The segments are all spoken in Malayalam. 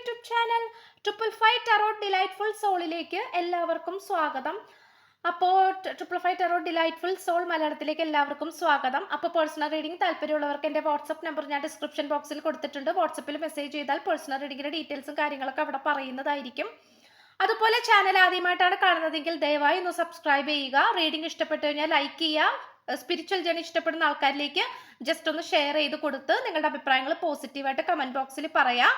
YouTube channel triple five tarot delightful സോളിലേക്ക് എല്ലാവർക്കും സ്വാഗതം. അപ്പോൾ triple five tarot delightful soul മലയാളത്തിലേക്ക് എല്ലാവർക്കും സ്വാഗതം. അപ്പോൾ പേഴ്സണൽ റീഡിംഗ് താല്പര്യമുള്ളവർക്ക് എന്റെ വാട്സപ്പ് നമ്പർ ഞാൻ ഡിസ്ക്രിപ്ഷൻ ബോക്സിൽ കൊടുത്തിട്ടുണ്ട്. വാട്സപ്പിൽ മെസ്സേജ് ചെയ്താൽ പേഴ്സണൽ റീഡിങ്ങിന്റെ ഡീറ്റെയിൽസും കാര്യങ്ങളൊക്കെ അവിടെ പറയുന്നതായിരിക്കും. അതുപോലെ ചാനൽ ആദ്യമായിട്ടാണ് കാണുന്നതെങ്കിൽ ദയവായി ഒന്ന് സബ്സ്ക്രൈബ് ചെയ്യുക. റീഡിംഗ് ഇഷ്ടപ്പെട്ടു കഴിഞ്ഞാൽ ലൈക്ക് ചെയ്യുക. സ്പിരിച്വൽ ജേണി ഇഷ്ടപ്പെടുന്ന ആൾക്കാരിലേക്ക് ജസ്റ്റ് ഒന്ന് ഷെയർ ചെയ്ത് കൊടുത്ത് നിങ്ങളുടെ അഭിപ്രായങ്ങൾ പോസിറ്റീവായിട്ട് കമന്റ് ബോക്സിൽ പറയാം.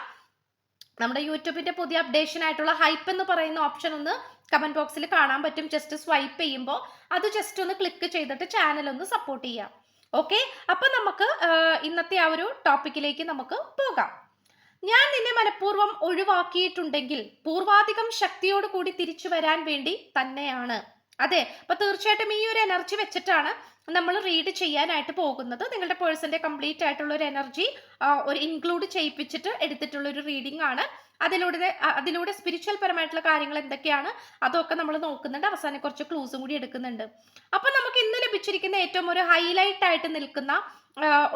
നമ്മുടെ യൂട്യൂബിന്റെ പുതിയ അപ്ഡേഷൻ ആയിട്ടുള്ള ഹൈപ്പ് എന്ന് പറയുന്ന ഓപ്ഷൻ ഒന്ന് കമന്റ് ബോക്സിൽ കാണാൻ പറ്റും. ജസ്റ്റ് സ്വൈപ്പ് ചെയ്യുമ്പോൾ അത് ജസ്റ്റ് ഒന്ന് ക്ലിക്ക് ചെയ്തിട്ട് ചാനൽ ഒന്ന് സപ്പോർട്ട് ചെയ്യാം. ഓക്കെ അപ്പൊ നമുക്ക് ഇന്നത്തെ ആ ഒരു ടോപ്പിക്കിലേക്ക് നമുക്ക് പോകാം. ഞാൻ നിന്നെ മനഃപൂർവം ഒഴിവാക്കിയിട്ടുണ്ടെങ്കിൽ പൂർവാധികം ശക്തിയോടുകൂടി തിരിച്ചു വരാൻ വേണ്ടി തന്നെയാണ്. അതെ അപ്പൊ തീർച്ചയായിട്ടും ഈ ഒരു എനർജി വെച്ചിട്ടാണ് നമ്മൾ റീഡ് ചെയ്യാനായിട്ട് പോകുന്നത്. നിങ്ങളുടെ പേഴ്സന്റെ കംപ്ലീറ്റ് ആയിട്ടുള്ള ഒരു എനർജി ഒരു ഇൻക്ലൂഡ് ചെയ്യിപ്പിച്ചിട്ട് എടുത്തിട്ടുള്ള ഒരു റീഡിംഗ് ആണ്. അതിലൂടെ അതിലൂടെ സ്പിരിച്വൽ പരമായിട്ടുള്ള കാര്യങ്ങൾ എന്തൊക്കെയാണ് അതൊക്കെ നമ്മൾ നോക്കുന്നുണ്ട്. അവസാനം കുറച്ച് ക്ലൂസും കൂടി എടുക്കുന്നുണ്ട്. അപ്പൊ നമുക്ക് ഇന്ന് ലഭിച്ചിരിക്കുന്ന ഏറ്റവും ഒരു ഹൈലൈറ്റ് ആയിട്ട് നിൽക്കുന്ന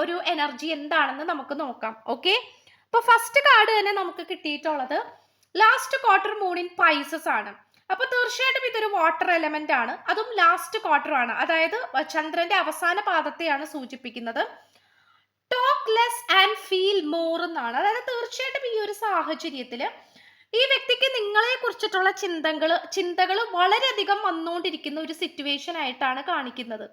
ഒരു എനർജി എന്താണെന്ന് നമുക്ക് നോക്കാം. ഓക്കെ? അപ്പൊ ഫസ്റ്റ് കാർഡ് തന്നെ നമുക്ക് കിട്ടിയിട്ടുള്ളത് ലാസ്റ്റ് ക്വാർട്ടർ മൂണിൻ പൈസസ് ആണ്. അപ്പൊ തീർച്ചയായിട്ടും ഇതൊരു വാട്ടർ എലമെന്റ് ആണ്. അതും ലാസ്റ്റ് ക്വാർട്ടർ ആണ്. അതായത് ചന്ദ്രന്റെ അവസാന പാദത്തെയാണ് സൂചിപ്പിക്കുന്നത്. Talk less and feel more എന്നാണ്. അതായത് തീർച്ചയായിട്ടും ഈ ഒരു സാഹചര്യത്തിൽ ഈ വ്യക്തിക്ക് നിങ്ങളെ കുറിച്ചിട്ടുള്ള ചിന്തകൾ ചിന്തകൾ വളരെയധികം വന്നുകൊണ്ടിരിക്കുന്ന ഒരു സിറ്റുവേഷൻ ആയിട്ടാണ് കാണിക്കുന്നത്.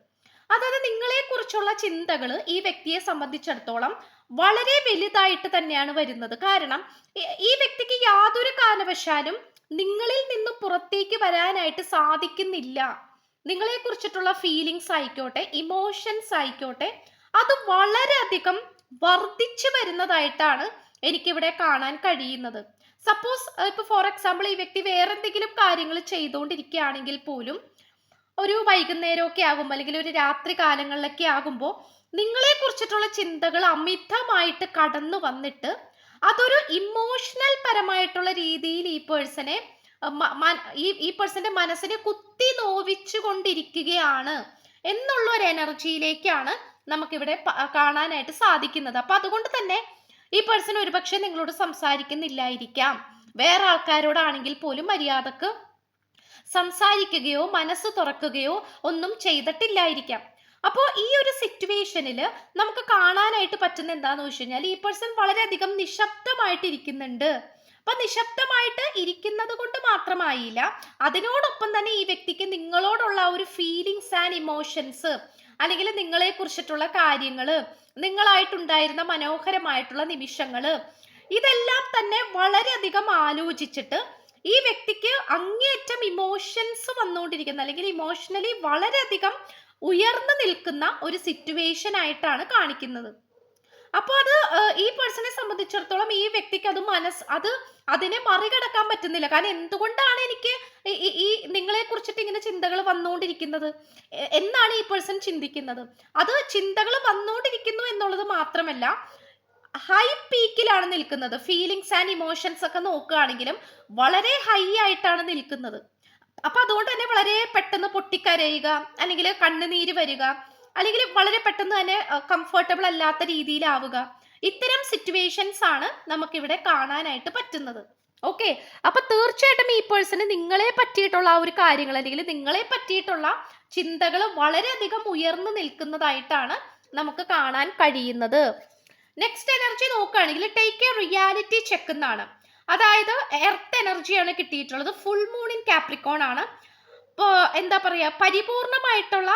അതായത് നിങ്ങളെ കുറിച്ചുള്ള ചിന്തകൾ ഈ വ്യക്തിയെ സംബന്ധിച്ചിടത്തോളം വളരെ വലുതായിട്ട് തന്നെയാണ് വരുന്നത്. കാരണം ഈ- വ്യക്തിക്ക് യാതൊരു കാരണവശാലും നിങ്ങളിൽ നിന്ന് പുറത്തേക്ക് വരാനായിട്ട് സാധിക്കുന്നില്ല. നിങ്ങളെ കുറിച്ചിട്ടുള്ള ഫീലിങ്സ് ആയിക്കോട്ടെ ഇമോഷൻസ് ആയിക്കോട്ടെ അത് വളരെയധികം വർദ്ധിച്ചു വരുന്നതായിട്ടാണ് എനിക്കിവിടെ കാണാൻ കഴിയുന്നത്. സപ്പോസ് ഇപ്പൊ ഫോർ എക്സാമ്പിൾ ഈ വ്യക്തി വേറെന്തെങ്കിലും കാര്യങ്ങൾ ചെയ്തുകൊണ്ടിരിക്കുകയാണെങ്കിൽ പോലും ഒരു വൈകുന്നേരമൊക്കെ ആകുമ്പോൾ അല്ലെങ്കിൽ ഒരു രാത്രി കാലങ്ങളിലൊക്കെ ആകുമ്പോൾ നിങ്ങളെ കുറിച്ചിട്ടുള്ള ചിന്തകൾ അമിതമായിട്ട് കടന്നു വന്നിട്ട് അതൊരു ഇമോഷണൽ പരമായിട്ടുള്ള രീതിയിൽ ഈ പേഴ്സണെ ഈ ഈ പേഴ്സന്റെ മനസ്സിനെ കുത്തി നോവിച്ചു കൊണ്ടിരിക്കുകയാണ് എന്നുള്ള ഒരു എനർജിയിലേക്കാണ് നമുക്കിവിടെ കാണാനായിട്ട് സാധിക്കുന്നത്. അപ്പൊ അതുകൊണ്ട് തന്നെ ഈ പേഴ്സൺ ഒരുപക്ഷെ നിങ്ങളോട് സംസാരിക്കുന്നില്ലായിരിക്കാം. വേറെ ആൾക്കാരോടാണെങ്കിൽ പോലും മര്യാദയ്ക്ക് സംസാരിക്കുകയോ മനസ്സ് തുറക്കുകയോ ഒന്നും ചെയ്തിട്ടില്ലായിരിക്കാം. അപ്പോൾ ഈ ഒരു സിറ്റുവേഷനിൽ നമുക്ക് കാണാനായിട്ട് പറ്റുന്ന എന്താന്ന് വെച്ച് കഴിഞ്ഞാൽ ഈ പേഴ്സൺ വളരെയധികം നിശബ്ദമായിട്ട് ഇരിക്കുന്നുണ്ട് അപ്പൊ നിശബ്ദമായിട്ട് ഇരിക്കുന്നത് കൊണ്ട് മാത്രമായില്ല അതിനോടൊപ്പം തന്നെ ഈ വ്യക്തിക്ക് നിങ്ങളോടുള്ള ഒരു ഫീലിങ്സ് ആൻഡ് ഇമോഷൻസ് അല്ലെങ്കിൽ നിങ്ങളെ കുറിച്ചിട്ടുള്ള കാര്യങ്ങൾ നിങ്ങളായിട്ടുണ്ടായിരുന്ന മനോഹരമായിട്ടുള്ള നിമിഷങ്ങൾ ഇതെല്ലാം തന്നെ വളരെയധികം ആലോചിച്ചിട്ട് ഈ വ്യക്തിക്ക് അങ്ങേയറ്റം ഇമോഷൻസ് വന്നുകൊണ്ടിരിക്കുന്ന. അല്ലെങ്കിൽ ഇമോഷണലി വളരെയധികം ഉയർന്നു നിൽക്കുന്ന ഒരു സിറ്റുവേഷൻ ആയിട്ടാണ് കാണിക്കുന്നത്. അപ്പോൾ അത് ഈ പേഴ്സണെ സംബന്ധിച്ചിടത്തോളം ഈ വ്യക്തിക്ക് അത് മനസ് അത് അതിനെ മറികടക്കാൻ പറ്റുന്നില്ല. കാരണം എന്തുകൊണ്ടാണ് എനിക്ക് ഈ- നിങ്ങളെ കുറിച്ചിട്ട് ഇങ്ങനെ ചിന്തകൾ വന്നുകൊണ്ടിരിക്കുന്നത്? എന്നാണ് ഈ പേഴ്സൺ ചിന്തിക്കുന്നത്? അത് ചിന്തകൾ വന്നുകൊണ്ടിരിക്കുന്നു എന്നുള്ളത് മാത്രമല്ല ഹൈ പീക്കിലാണ് നിൽക്കുന്നത്. ഫീലിങ്സ് ആൻഡ് ഇമോഷൻസ് ഒക്കെ നോക്കുകയാണെങ്കിലും വളരെ ഹൈ ആയിട്ടാണ് നിൽക്കുന്നത്. അപ്പൊ അതുകൊണ്ട് തന്നെ വളരെ പെട്ടെന്ന് പൊട്ടിക്കരയുക അല്ലെങ്കിൽ കണ്ണുനീര് വരിക അല്ലെങ്കിൽ വളരെ പെട്ടെന്ന് തന്നെ കംഫർട്ടബിൾ അല്ലാത്ത രീതിയിലാവുക. ഇത്തരം സിറ്റുവേഷൻസ് ആണ് നമുക്കിവിടെ കാണാനായിട്ട് പറ്റുന്നത്. ഓക്കെ അപ്പൊ തീർച്ചയായിട്ടും ഈ പേഴ്സണ് നിങ്ങളെ പറ്റിയിട്ടുള്ള ആ ഒരു കാര്യങ്ങൾ അല്ലെങ്കിൽ നിങ്ങളെ പറ്റിയിട്ടുള്ള ചിന്തകൾ വളരെയധികം ഉയർന്നു നിൽക്കുന്നതായിട്ടാണ് നമുക്ക് കാണാൻ കഴിയുന്നത്. നെക്സ്റ്റ് എനർജി നോക്കുകയാണെങ്കിൽ ടേക്ക് എ റിയാലിറ്റി ചെക്ക് എന്നാണ്. അതായത് എർത്ത് എനർജിയാണ് കിട്ടിയിട്ടുള്ളത്. ഫുൾ മൂൺ ഇൻ കാപ്രിക്കോൺ ആണ്. ഇപ്പോൾ എന്താ പറയുക പരിപൂർണമായിട്ടുള്ള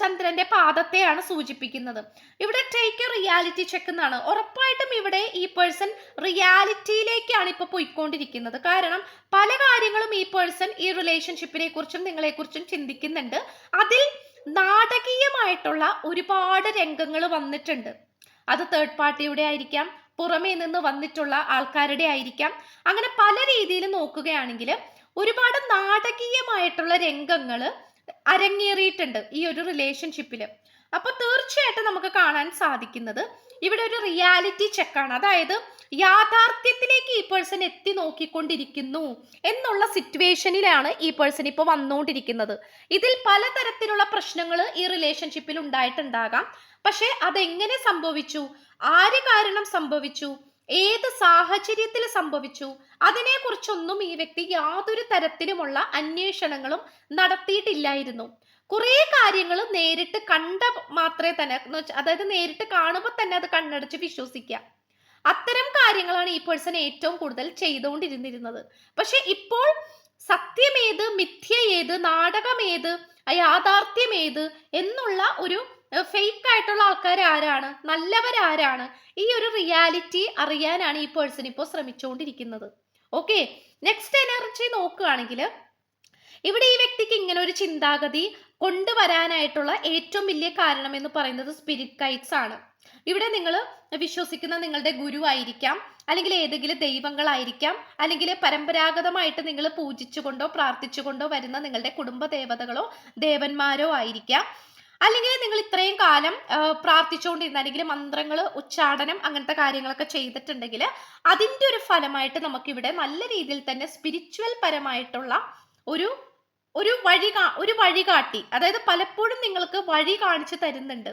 ചന്ദ്രന്റെ പാദത്തെയാണ് സൂചിപ്പിക്കുന്നത്. ഇവിടെ ടേക്ക് എ റിയാലിറ്റി ചെക്ക് എന്നാണ്. ഉറപ്പായിട്ടും ഇവിടെ ഈ പേഴ്സൺ റിയാലിറ്റിയിലേക്കാണ് ഇപ്പോൾ പോയിക്കൊണ്ടിരിക്കുന്നത്. കാരണം പല കാര്യങ്ങളും ഈ പേഴ്സൺ ഈ റിലേഷൻഷിപ്പിനെ കുറിച്ചും നിങ്ങളെ കുറിച്ചും ചിന്തിക്കുന്നുണ്ട്. അതിൽ നാടകീയമായിട്ടുള്ള ഒരുപാട് രംഗങ്ങൾ വന്നിട്ടുണ്ട്. അത് തേർഡ് പാർട്ടിയുടെ ആയിരിക്കാം പുറമേ നിന്ന് വന്നിട്ടുള്ള ആൾക്കാരുടെ ആയിരിക്കാം. അങ്ങനെ പല രീതിയിൽ നോക്കുകയാണെങ്കിൽ ഒരുപാട് നാടകീയമായിട്ടുള്ള രംഗങ്ങൾ അരങ്ങേറിയിട്ടുണ്ട് ഈ ഒരു റിലേഷൻഷിപ്പിൽ അപ്പൊ തീർച്ചയായിട്ടും നമുക്ക് കാണാൻ സാധിക്കുന്നത് ഇവിടെ ഒരു റിയാലിറ്റി ചെക്കാണ് അതായത് യാഥാർത്ഥ്യത്തിലേക്ക് ഈ പേഴ്സൺ എത്തി നോക്കിക്കൊണ്ടിരിക്കുന്നു എന്നുള്ള സിറ്റുവേഷനിലാണ് ഈ പേഴ്സൺ ഇപ്പോൾ വന്നുകൊണ്ടിരിക്കുന്നത്. ഇതിൽ പലതരത്തിലുള്ള പ്രശ്നങ്ങൾ ഈ റിലേഷൻഷിപ്പിൽ ഉണ്ടായിട്ടുണ്ടാകാം. പക്ഷെ അതെങ്ങനെ സംഭവിച്ചു? ആര് കാരണം സംഭവിച്ചു? ഏത് സാഹചര്യത്തിൽ സംഭവിച്ചു? അതിനെക്കുറിച്ചൊന്നും ഈ വ്യക്തി യാതൊരു തരത്തിലുമുള്ള അന്വേഷണങ്ങളും നടത്തിയിട്ടില്ലായിരുന്നു. കുറേ കാര്യങ്ങൾ നേരിട്ട് കണ്ട മാത്രമേ തന്നെ അതായത് നേരിട്ട് കാണുമ്പോൾ തന്നെ അത് കണ്ണടച്ച് വിശ്വസിക്കുക. അത്തരം കാര്യങ്ങളാണ് ഈ പേഴ്സൺ ഏറ്റവും കൂടുതൽ ചെയ്തുകൊണ്ടിരുന്നിരുന്നത്. പക്ഷെ ഇപ്പോൾ സത്യമേത് മിഥ്യ ഏത് നാടകമേത് യാഥാർത്ഥ്യമേത് യാഥാർത്ഥ്യം എന്നുള്ള ഒരു ഫേക്ക് ആയിട്ടുള്ള ആൾക്കാർ ആരാണ്? നല്ലവരാരാണ്? ഈ ഒരു റിയാലിറ്റി അറിയാനാണ് ഈ പേഴ്സൺ ഇപ്പോൾ ശ്രമിച്ചുകൊണ്ടിരിക്കുന്നത് ഓക്കെ നെക്സ്റ്റ് എനർജി നോക്കുകയാണെങ്കിൽ ഇവിടെ ഈ വ്യക്തിക്ക് ഇങ്ങനെ ഒരു ചിന്താഗതി കൊണ്ടുവരാനായിട്ടുള്ള ഏറ്റവും വലിയ കാരണം എന്ന് പറയുന്നത് സ്പിരിറ്റ് ഗൈഡ്സ് ആണ്. ഇവിടെ നിങ്ങൾ വിശ്വസിക്കുന്ന നിങ്ങളുടെ ഗുരു ആയിരിക്കാം അല്ലെങ്കിൽ ഏതെങ്കിലും ദൈവങ്ങളായിരിക്കാം അല്ലെങ്കിൽ പരമ്പരാഗതമായിട്ട് നിങ്ങൾ പൂജിച്ചുകൊണ്ടോ പ്രാർത്ഥിച്ചുകൊണ്ടോ വരുന്ന നിങ്ങളുടെ കുടുംബ ദേവതകളോ ദേവന്മാരോ ആയിരിക്കാം. അല്ലെങ്കിൽ നിങ്ങൾ ഇത്രയും കാലം പ്രാർത്ഥിച്ചുകൊണ്ടിരുന്ന അല്ലെങ്കിൽ മന്ത്രങ്ങൾ ഉച്ചാടനം അങ്ങനത്തെ കാര്യങ്ങളൊക്കെ ചെയ്തിട്ടുണ്ടെങ്കിൽ അതിന്റെ ഒരു ഫലമായിട്ട് നമുക്കിവിടെ നല്ല രീതിയിൽ തന്നെ സ്പിരിച്വൽ പരമായിട്ടുള്ള ഒരു ഒരു വഴി ഒരു വഴി കാട്ടി അതായത് പലപ്പോഴും നിങ്ങൾക്ക് വഴി കാണിച്ചു തരുന്നുണ്ട്.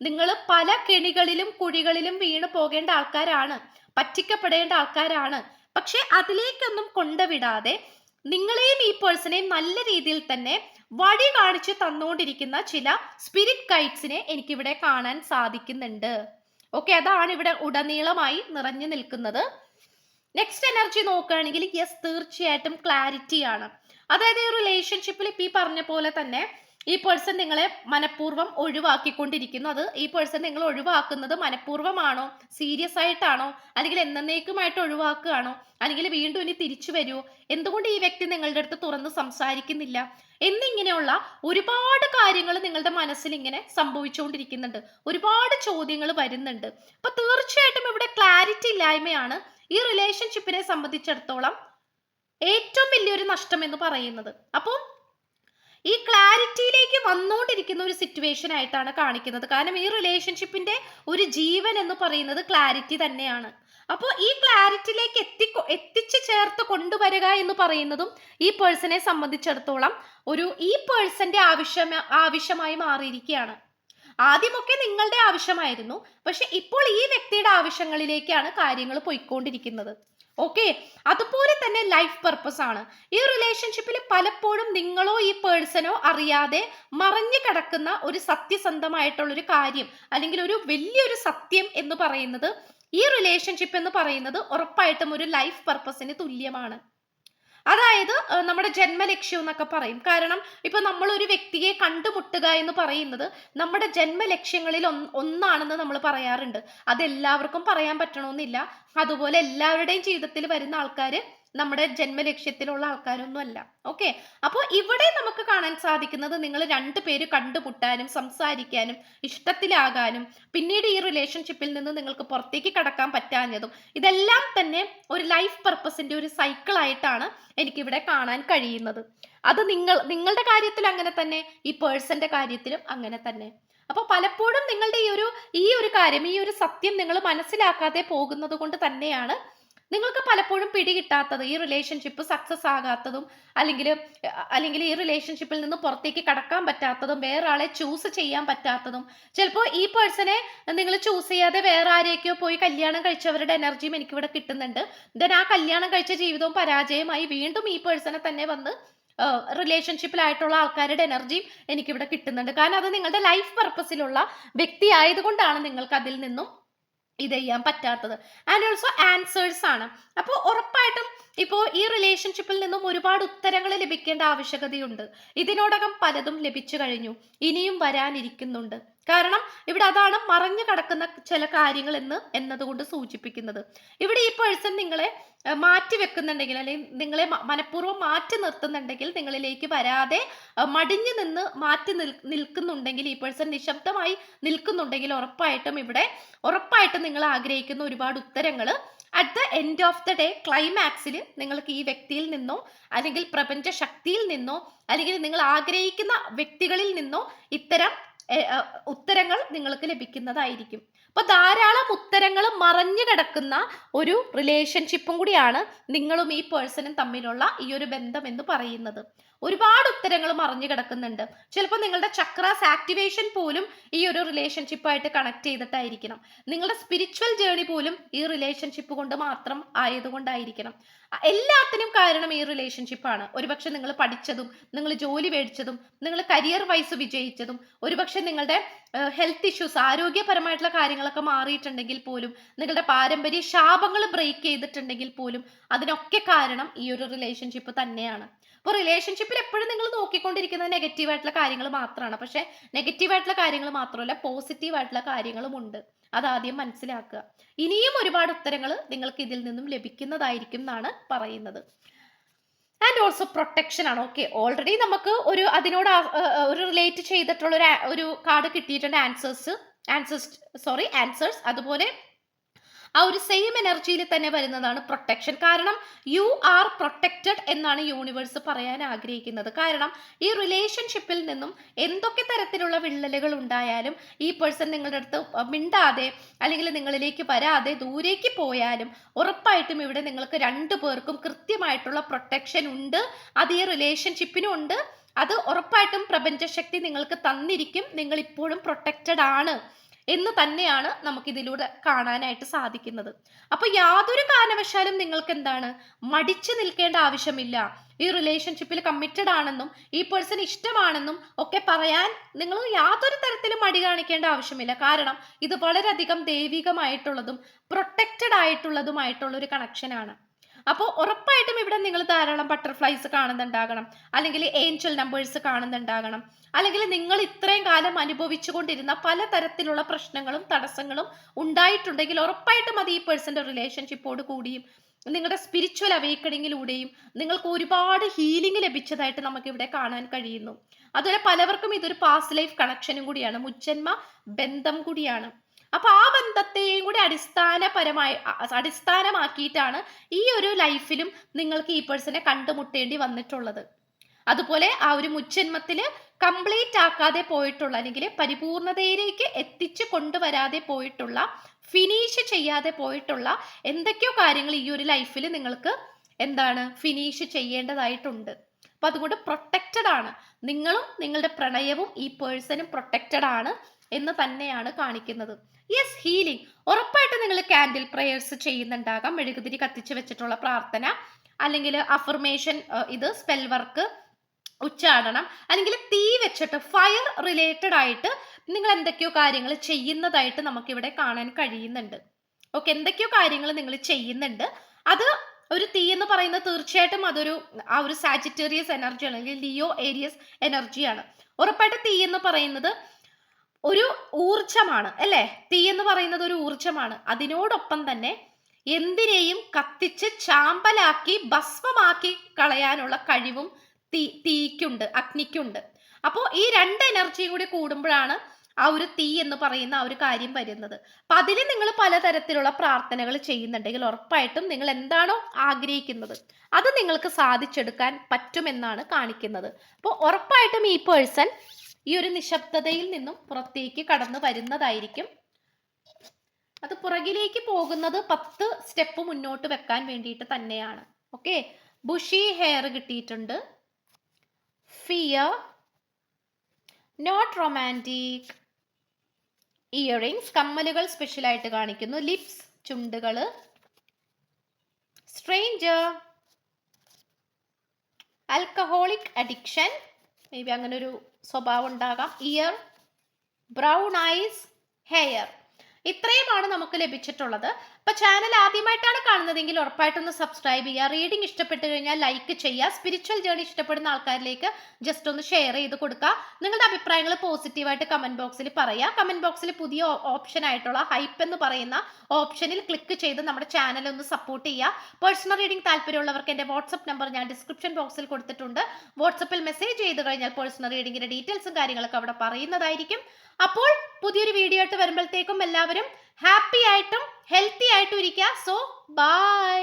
നിങ്ങൾ പല കെണികളിലും കുഴികളിലും വീണ് പോകേണ്ട ആൾക്കാരാണ് പറ്റിക്കപ്പെടേണ്ട ആൾക്കാരാണ്. പക്ഷെ അതിലേക്കൊന്നും കൊണ്ടുവിടാതെ നിങ്ങളെയും ഈ പേഴ്സണെയും നല്ല രീതിയിൽ തന്നെ വഴി കാണിച്ച് തന്നുകൊണ്ടിരിക്കുന്ന ചില സ്പിരിറ്റ് ഗൈഡ്സിനെ എനിക്കിവിടെ കാണാൻ സാധിക്കുന്നുണ്ട്. ഓക്കെ അതാണ് ഇവിടെ ഉടനീളമായി നിറഞ്ഞു നിൽക്കുന്നത്. നെക്സ്റ്റ് എനർജി നോക്കുകയാണെങ്കിൽ യെസ് തീർച്ചയായിട്ടും ക്ലാരിറ്റി ആണ്. അതായത് ഈ റിലേഷൻഷിപ്പിൽ ഇപ്പം ഈ പറഞ്ഞ പോലെ തന്നെ ഈ പേഴ്സൺ നിങ്ങളെ മനഃപൂർവം ഒഴിവാക്കിക്കൊണ്ടിരിക്കുന്നു. അത് ഈ പേഴ്സൺ നിങ്ങൾ ഒഴിവാക്കുന്നത് മനഃപൂർവമാണോ? സീരിയസ് ആയിട്ടാണോ? അല്ലെങ്കിൽ എന്നേക്കുമായിട്ട് ഒഴിവാക്കുകയാണോ? അല്ലെങ്കിൽ വീണ്ടും ഇനി തിരിച്ചു വരുമോ എന്തുകൊണ്ട് ഈ വ്യക്തി നിങ്ങളുടെ അടുത്ത് തുറന്ന് സംസാരിക്കുന്നില്ല? എന്നിങ്ങനെയുള്ള ഒരുപാട് കാര്യങ്ങൾ നിങ്ങളുടെ മനസ്സിൽ ഇങ്ങനെ സംഭവിച്ചുകൊണ്ടിരിക്കുന്നുണ്ട്. ഒരുപാട് ചോദ്യങ്ങൾ വരുന്നുണ്ട്. അപ്പൊ തീർച്ചയായിട്ടും ഇവിടെ ക്ലാരിറ്റി ഇല്ലായ്മയാണ് ഈ റിലേഷൻഷിപ്പിനെ സംബന്ധിച്ചിടത്തോളം ഏറ്റവും വലിയൊരു നഷ്ടം എന്ന് പറയുന്നത്. അപ്പോൾ ഈ ക്ലാരിറ്റിയിലേക്ക് വന്നുകൊണ്ടിരിക്കുന്ന ഒരു സിറ്റുവേഷൻ ആയിട്ടാണ് കാണിക്കുന്നത്. കാരണം ഈ റിലേഷൻഷിപ്പിന്റെ ഒരു ജീവൻ എന്ന് പറയുന്നത് ക്ലാരിറ്റി തന്നെയാണ്. അപ്പോൾ ഈ ക്ലാരിറ്റിയിലേക്ക് എത്തി എത്തിച്ചു ചേർത്ത് കൊണ്ടുവരിക എന്ന് പറയുന്നതും ഈ പേഴ്സണെ സംബന്ധിച്ചിടത്തോളം ഒരു ഈ പേഴ്സന്റെ ആവശ്യം ആവശ്യമായി മാറിയിരിക്കുകയാണ്. ആദ്യമൊക്കെ നിങ്ങളുടെ ആവശ്യമായിരുന്നു. പക്ഷെ ഇപ്പോൾ ഈ വ്യക്തിയുടെ ആവശ്യങ്ങളിലേക്കാണ് കാര്യങ്ങൾ പോയിക്കൊണ്ടിരിക്കുന്നത്. ഓക്കെ അതുപോലെ തന്നെ ലൈഫ് പർപ്പസ് ആണ്. ഈ റിലേഷൻഷിപ്പിൽ പലപ്പോഴും നിങ്ങളോ ഈ പേഴ്സണോ അറിയാതെ മറിഞ്ഞു കിടക്കുന്ന ഒരു സത്യസന്ധമായിട്ടുള്ള ഒരു കാര്യം അല്ലെങ്കിൽ ഒരു വലിയൊരു സത്യം എന്ന് പറയുന്നത് ഈ റിലേഷൻഷിപ്പ് എന്ന് പറയുന്നത് ഉറപ്പായിട്ടും ഒരു ലൈഫ് പർപ്പസിന് തുല്യമാണ്. അതായത് നമ്മുടെ ജന്മലക്ഷ്യം എന്നൊക്കെ പറയും. കാരണം ഇപ്പൊ നമ്മൾ ഒരു വ്യക്തിയെ കണ്ടുമുട്ടുക എന്ന് പറയുന്നത് നമ്മുടെ ജന്മലക്ഷ്യങ്ങളിൽ ഒന്ന് ഒന്നാണെന്ന് നമ്മൾ പറയാറുണ്ട്. അതെല്ലാവർക്കും പറയാൻ പറ്റണമെന്നില്ല അതുപോലെ എല്ലാവരുടെയും ജീവിതത്തിൽ വരുന്ന ആൾക്കാർ നമ്മുടെ ജന്മലക്ഷ്യത്തിലുള്ള ആൾക്കാരൊന്നും അല്ല ഓക്കെ അപ്പോൾ ഇവിടെ നമുക്ക് കാണാൻ സാധിക്കുന്നത് നിങ്ങൾ രണ്ടുപേര് കണ്ടുമുട്ടാനും സംസാരിക്കാനും ഇഷ്ടത്തിലാകാനും പിന്നീട് ഈ റിലേഷൻഷിപ്പിൽ നിന്ന് നിങ്ങൾക്ക് പുറത്തേക്ക് കടക്കാൻ പറ്റാഞ്ഞതും ഇതെല്ലാം തന്നെ ഒരു ലൈഫ് പർപ്പസിന്റെ ഒരു സൈക്കിൾ ആയിട്ടാണ് എനിക്കിവിടെ കാണാൻ കഴിയുന്നത്. അത് നിങ്ങൾ നിങ്ങളുടെ കാര്യത്തിൽ അങ്ങനെ തന്നെ ഈ പേഴ്സന്റെ കാര്യത്തിലും അങ്ങനെ തന്നെ. അപ്പോൾ പലപ്പോഴും നിങ്ങളുടെ ഈ ഒരു ഈ ഒരു കാര്യം ഈ ഒരു സത്യം നിങ്ങൾ മനസ്സിലാക്കാതെ പോകുന്നത് കൊണ്ട് തന്നെയാണ് നിങ്ങൾക്ക് പലപ്പോഴും പിടികിട്ടാത്തത് ഈ റിലേഷൻഷിപ്പ് സക്സസ് ആകാത്തതും അല്ലെങ്കിൽ അല്ലെങ്കിൽ ഈ റിലേഷൻഷിപ്പിൽ നിന്ന് പുറത്തേക്ക് കടക്കാൻ പറ്റാത്തതും വേറെ ആളെ ചൂസ് ചെയ്യാൻ പറ്റാത്തതും. ചിലപ്പോൾ ഈ പേഴ്സണെ നിങ്ങൾ ചൂസ് ചെയ്യാതെ വേറെ ആരെയൊക്കെയോ പോയി കല്യാണം കഴിച്ചവരുടെ എനർജിയും എനിക്കിവിടെ കിട്ടുന്നുണ്ട്. ദെൻ ആ കല്യാണം കഴിച്ച ജീവിതവും പരാജയമായി വീണ്ടും ഈ പേഴ്സണെ തന്നെ വന്ന് റിലേഷൻഷിപ്പിലായിട്ടുള്ള ആൾക്കാരുടെ എനർജിയും എനിക്കിവിടെ കിട്ടുന്നുണ്ട്. കാരണം അത് നിങ്ങളുടെ ലൈഫ് പർപ്പസിലുള്ള വ്യക്തി ആയതുകൊണ്ടാണ് നിങ്ങൾക്ക് അതിൽ നിന്നും ഇത് ചെയ്യാൻ പറ്റാത്തത്. ആൻഡ് ഓൾസോ ആൻസേഴ്സ് ആണ്. അപ്പോൾ ഉറപ്പായിട്ടും ഇപ്പോൾ ഈ റിലേഷൻഷിപ്പിൽ നിന്നും ഒരുപാട് ഉത്തരങ്ങൾ ലഭിക്കേണ്ട ആവശ്യകതയുണ്ട്. ഇതിനോടകം പലതും ലഭിച്ചു കഴിഞ്ഞു. ഇനിയും വരാനിരിക്കുന്നുണ്ട്. കാരണം ഇവിടെ അതാണ് മറഞ്ഞു കിടക്കുന്ന ചില കാര്യങ്ങൾ എന്ന് എന്നതുകൊണ്ട് സൂചിപ്പിക്കുന്നത്. ഇവിടെ ഈ പേഴ്സൺ നിങ്ങളെ മാറ്റി വെക്കുന്നുണ്ടെങ്കിൽ അല്ലെങ്കിൽ നിങ്ങളെ മനഃപൂർവം മാറ്റി നിർത്തുന്നുണ്ടെങ്കിൽ നിങ്ങളിലേക്ക് വരാതെ മടിഞ്ഞു നിന്ന് മാറ്റി നിൽ നിൽക്കുന്നുണ്ടെങ്കിൽ ഈ പേഴ്സൺ നിശബ്ദമായി നിൽക്കുന്നുണ്ടെങ്കിൽ ഉറപ്പായിട്ടും ഇവിടെ ഉറപ്പായിട്ടും നിങ്ങൾ ആഗ്രഹിക്കുന്ന ഒരുപാട് ഉത്തരങ്ങൾ at the end of the day ക്ലൈമാക്സിൽ നിങ്ങൾക്ക് ഈ വ്യക്തിയിൽ നിന്നോ അല്ലെങ്കിൽ പ്രപഞ്ച ശക്തിയിൽ നിന്നോ അല്ലെങ്കിൽ നിങ്ങൾ ആഗ്രഹിക്കുന്ന വ്യക്തികളിൽ നിന്നോ ഇത്തരം ഉത്തരങ്ങൾ നിങ്ങൾക്ക് ലഭിക്കുന്നതായിരിക്കും. അപ്പൊ ധാരാളം ഉത്തരങ്ങൾ മറഞ്ഞു കിടക്കുന്ന ഒരു റിലേഷൻഷിപ്പും കൂടിയാണ് നിങ്ങളും ഈ പേഴ്സണും തമ്മിലുള്ള ഈ ഒരു ബന്ധം എന്ന് പറയുന്നത്. ഒരുപാട് ഉത്തരങ്ങൾ മറിഞ്ഞു കിടക്കുന്നുണ്ട്. ചിലപ്പോൾ നിങ്ങളുടെ ചക്രാസ് ആക്ടിവേഷൻ പോലും ഈ ഒരു റിലേഷൻഷിപ്പായിട്ട് കണക്ട് ചെയ്തിട്ടായിരിക്കണം. നിങ്ങളുടെ സ്പിരിച്വൽ ജേണി പോലും ഈ റിലേഷൻഷിപ്പ് കൊണ്ട് മാത്രം ആയതുകൊണ്ടായിരിക്കണം. എല്ലാത്തിനും കാരണം ഈ റിലേഷൻഷിപ്പാണ് ഒരുപക്ഷെ നിങ്ങൾ പഠിച്ചതും നിങ്ങൾ ജോലി മേടിച്ചതും നിങ്ങൾ കരിയർ വൈസ് വിജയിച്ചതും ഒരുപക്ഷെ നിങ്ങളുടെ ഹെൽത്ത് ഇഷ്യൂസ് ആരോഗ്യപരമായിട്ടുള്ള കാര്യങ്ങളൊക്കെ മാറിയിട്ടുണ്ടെങ്കിൽ പോലും നിങ്ങളുടെ പാരമ്പര്യ ശാപങ്ങൾ ബ്രേക്ക് ചെയ്തിട്ടുണ്ടെങ്കിൽ പോലും അതിനൊക്കെ കാരണം ഈ ഒരു റിലേഷൻഷിപ്പ് തന്നെയാണ്. അപ്പോൾ റിലേഷൻഷിപ്പിൽ എപ്പോഴും നിങ്ങൾ നോക്കിക്കൊണ്ടിരിക്കുന്നത് നെഗറ്റീവ് ആയിട്ടുള്ള കാര്യങ്ങൾ മാത്രമാണ്. പക്ഷേ നെഗറ്റീവ് ആയിട്ടുള്ള കാര്യങ്ങൾ മാത്രമല്ല പോസിറ്റീവ് ആയിട്ടുള്ള കാര്യങ്ങളും ഉണ്ട്. അതാദ്യം മനസ്സിലാക്കുക. ഇനിയും ഒരുപാട് ഉത്തരങ്ങൾ നിങ്ങൾക്ക് ഇതിൽ നിന്നും ലഭിക്കുന്നതായിരിക്കും എന്നാണ് പറയുന്നത്. ആൻഡ് ഓൾസോ പ്രൊട്ടക്ഷൻ ആണ്. ഓക്കെ ഓൾറെഡി നമുക്ക് ഒരു അതിനോട് ഒരു റിലേറ്റ് ചെയ്തിട്ടുള്ള ഒരു ഒരു കാർഡ് കിട്ടിയിട്ടുണ്ട് ആൻസേഴ്സ് ആൻസേഴ്സ് സോറി ആൻസേഴ്സ് അതുപോലെ ആ ഒരു സെയിം എനർജിയിൽ തന്നെ വരുന്നതാണ് പ്രൊട്ടക്ഷൻ കാരണം യു ആർ പ്രൊട്ടക്റ്റഡ് എന്നാണ് യൂണിവേഴ്സ് പറയാൻ ആഗ്രഹിക്കുന്നത്. കാരണം ഈ റിലേഷൻഷിപ്പിൽ നിന്നും എന്തൊക്കെ തരത്തിലുള്ള വിള്ളലുകൾ ഉണ്ടായാലും ഈ പേഴ്സൺ നിങ്ങളുടെ അടുത്ത് മിണ്ടാതെ അല്ലെങ്കിൽ നിങ്ങളിലേക്ക് വരാതെ ദൂരേക്ക് പോയാലും ഉറപ്പായിട്ടും ഇവിടെ നിങ്ങൾക്ക് രണ്ടു പേർക്കും കൃത്യമായിട്ടുള്ള പ്രൊട്ടക്ഷൻ ഉണ്ട്. അത് ഈ റിലേഷൻഷിപ്പിനും ഉണ്ട്. അത് ഉറപ്പായിട്ടും പ്രപഞ്ചശക്തി നിങ്ങൾക്ക് തന്നിരിക്കും. നിങ്ങൾ ഇപ്പോഴും പ്രൊട്ടക്റ്റഡ് ആണ്. എന്ന് തന്നെയാണ് നമുക്കിതിലൂടെ കാണാനായിട്ട് സാധിക്കുന്നത്. അപ്പൊ യാതൊരു കാരണവശാലും നിങ്ങൾക്ക് എന്താണ് മടിച്ചു നിൽക്കേണ്ട ആവശ്യമില്ല. ഈ റിലേഷൻഷിപ്പിൽ കമ്മിറ്റഡ് ആണെന്നും ഈ പേഴ്സൺ ഇഷ്ടമാണെന്നും ഒക്കെ പറയാൻ നിങ്ങൾ യാതൊരു തരത്തിലും മടി കാണിക്കേണ്ട ആവശ്യമില്ല. കാരണം ഇത് വളരെയധികം ദൈവികമായിട്ടുള്ളതും പ്രൊട്ടക്റ്റഡ് ആയിട്ടുള്ളതുമായിട്ടുള്ള ഒരു കണക്ഷനാണ് അപ്പോൾ ഉറപ്പായിട്ടും ഇവിടെ നിങ്ങൾ ധാരാളം ബട്ടർഫ്ലൈസ് കാണുന്നുണ്ടാകണം. അല്ലെങ്കിൽ ഏഞ്ചൽ നമ്പേഴ്സ് കാണുന്നുണ്ടാകണം. അല്ലെങ്കിൽ നിങ്ങൾ ഇത്രയും കാലം അനുഭവിച്ചുകൊണ്ടിരുന്ന പലതരത്തിലുള്ള പ്രശ്നങ്ങളും തടസ്സങ്ങളും ഉണ്ടായിട്ടുണ്ടെങ്കിൽ ഉറപ്പായിട്ടും അത് ഈ പേഴ്സന്റെ റിലേഷൻഷിപ്പോട് കൂടിയും നിങ്ങളുടെ സ്പിരിച്വൽ അവേക്കണിങ്ങിലൂടെയും നിങ്ങൾക്ക് ഒരുപാട് ഹീലിംഗ് ലഭിച്ചതായിട്ട് നമുക്ക് ഇവിടെ കാണാൻ കഴിയുന്നു. അതുപോലെ പലവർക്കും ഇതൊരു പാസ്റ്റ് ലൈഫ് കണക്ഷനും കൂടിയാണ്. മുജ്ജന്മ ബന്ധം കൂടിയാണ്. അപ്പൊ ആ ബന്ധത്തെയും കൂടി അടിസ്ഥാനപരമായി അടിസ്ഥാനമാക്കിയിട്ടാണ് ഈ ഒരു ലൈഫിലും നിങ്ങൾക്ക് ഈ പേഴ്സണെ കണ്ടുമുട്ടേണ്ടി വന്നിട്ടുള്ളത്. അതുപോലെ ആ ഒരു മുച്ചന്മത്തിൽ കംപ്ലീറ്റ് ആക്കാതെ പോയിട്ടുള്ള അല്ലെങ്കിൽ പരിപൂർണതയിലേക്ക് എത്തിച്ചു കൊണ്ടുവരാതെ പോയിട്ടുള്ള ഫിനിഷ് ചെയ്യാതെ പോയിട്ടുള്ള എന്തൊക്കെയോ കാര്യങ്ങൾ ഈ ഒരു ലൈഫിൽ നിങ്ങൾക്ക് എന്താണ് ഫിനിഷ് ചെയ്യേണ്ടതായിട്ടുണ്ട്. അപ്പൊ അതുകൊണ്ട് പ്രൊട്ടക്റ്റഡ് ആണ് നിങ്ങളും നിങ്ങളുടെ പ്രണയവും ഈ പേഴ്സണും പ്രൊട്ടക്റ്റഡ് ആണ് എന്ന് തന്നെയാണ് കാണിക്കുന്നത്. യെസ് ഹീലിംഗ് ഉറപ്പായിട്ട് നിങ്ങൾ ക്യാൻഡിൽ പ്രേയേഴ്സ് ചെയ്യുന്നുണ്ടാകാം. മെഴുകുതിരി കത്തിച്ച് വെച്ചിട്ടുള്ള പ്രാർത്ഥന അല്ലെങ്കിൽ അഫർമേഷൻ ഇത് സ്പെൽ വർക്ക് ഉച്ചാടനം അല്ലെങ്കിൽ തീ വെച്ചിട്ട് ഫയർ റിലേറ്റഡ് ആയിട്ട് നിങ്ങൾ എന്തൊക്കെയോ കാര്യങ്ങൾ ചെയ്യുന്നതായിട്ട് നമുക്കിവിടെ കാണാൻ കഴിയുന്നുണ്ട്. ഓക്കെ എന്തൊക്കെയോ കാര്യങ്ങൾ നിങ്ങൾ ചെയ്യുന്നുണ്ട്. അത് ഒരു തീ എന്ന് പറയുന്നത് തീർച്ചയായിട്ടും അതൊരു ആ ഒരു സാജിറ്റേറിയസ് എനർജി അല്ലെങ്കിൽ ലിയോ ഏരിയസ് എനർജിയാണ് ഉറപ്പായിട്ട് തീ എന്ന് പറയുന്നത് ഒരു ഊർജമാണ് അല്ലേ? തീ എന്ന് പറയുന്നത് ഒരു ഊർജമാണ് അതിനോടൊപ്പം തന്നെ എന്തിനേയും കത്തിച്ച് ചാമ്പലാക്കി ഭസ്മമാക്കി കളയാനുള്ള കഴിവും തീ തീക്കുണ്ട് അഗ്നിക്കുണ്ട്. അപ്പോൾ ഈ രണ്ട് എനർജിയും കൂടി കൂടുമ്പോഴാണ് ആ ഒരു തീ എന്ന് പറയുന്ന ആ ഒരു കാര്യം വരുന്നത്. അപ്പൊ അതിൽ നിങ്ങൾ പലതരത്തിലുള്ള പ്രാർത്ഥനകൾ ചെയ്യുന്നുണ്ടെങ്കിൽ ഉറപ്പായിട്ടും നിങ്ങൾ എന്താണോ ആഗ്രഹിക്കുന്നത് അത് നിങ്ങൾക്ക് സാധിച്ചെടുക്കാൻ പറ്റുമെന്നാണ് കാണിക്കുന്നത്. അപ്പോൾ ഉറപ്പായിട്ടും ഈ പേഴ്സൺ ഈ ഒരു നിശബ്ദതയിൽ നിന്നും പുറത്തേക്ക് കടന്നു വരുന്നതായിരിക്കും. അത് പുറകിലേക്ക് പോകുന്നത് പത്ത് സ്റ്റെപ്പ് മുന്നോട്ട് വെക്കാൻ വേണ്ടിയിട്ട് തന്നെയാണ്. ഓക്കെ? ബുഷി ഹെയർ കിട്ടിയിട്ടുണ്ട്. ഫിയർ. Not romantic. ഇയറിങ്സ്. കമ്മലുകൾ സ്പെഷ്യലായിട്ട് കാണിക്കുന്നു. ലിപ്സ് ചുണ്ടുകൾ. Stranger alcoholic addiction. May be അങ്ങനെ ഒരു സ്വഭാവം ഉണ്ടാകാം ഇയർ ബ്രൗൺ ഐസ് ഹെയർ ഇത്രയുമാണ് നമുക്ക് ലഭിച്ചിട്ടുള്ളത്. അപ്പൊ ചാനൽ ആദ്യമായിട്ടാണ് കാണുന്നതെങ്കിൽ ഉറപ്പായിട്ടൊന്ന് സബ്സ്ക്രൈബ് ചെയ്യുക. റീഡിംഗ് ഇഷ്ടപ്പെട്ട് കഴിഞ്ഞാൽ ലൈക്ക് ചെയ്യുക. സ്പിരിച്വൽ ജേണി ഇഷ്ടപ്പെടുന്ന ആൾക്കാരിലേക്ക് ജസ്റ്റ് ഒന്ന് ഷെയർ ചെയ്ത് കൊടുക്കുക. നിങ്ങളുടെ അഭിപ്രായങ്ങൾ പോസിറ്റീവായിട്ട് കമന്റ് ബോക്സിൽ പറയുക കമന്റ് ബോക്സിൽ പുതിയ ഓപ്ഷൻ ആയിട്ടുള്ള ഹൈപ്പ് എന്ന് പറയുന്ന ഓപ്ഷനിൽ ക്ലിക്ക് ചെയ്ത് നമ്മുടെ ചാനൽ ഒന്ന് സപ്പോർട്ട് ചെയ്യുക. പേഴ്സണൽ റീഡിംഗ് താല്പര്യമുള്ളവർക്ക് എന്റെ വാട്സപ്പ് നമ്പർ ഞാൻ ഡിസ്ക്രിപ്ഷൻ ബോക്സിൽ കൊടുത്തിട്ടുണ്ട്. വാട്സപ്പിൽ മെസ്സേജ് ചെയ്ത് കഴിഞ്ഞാൽ പേഴ്സണൽ റീഡിങ്ങിന്റെ ഡീറ്റെയിൽസും കാര്യങ്ങളൊക്കെ അവിടെ പറയുന്നതായിരിക്കും. അപ്പോൾ പുതിയൊരു വീഡിയോ ആയിട്ട് വരുമ്പോഴത്തേക്കും എല്ലാവരും ഹാപ്പി ആയിട്ടും ഹെൽത്തി ആയിട്ടും ഇരിക്കുക സോ ബൈ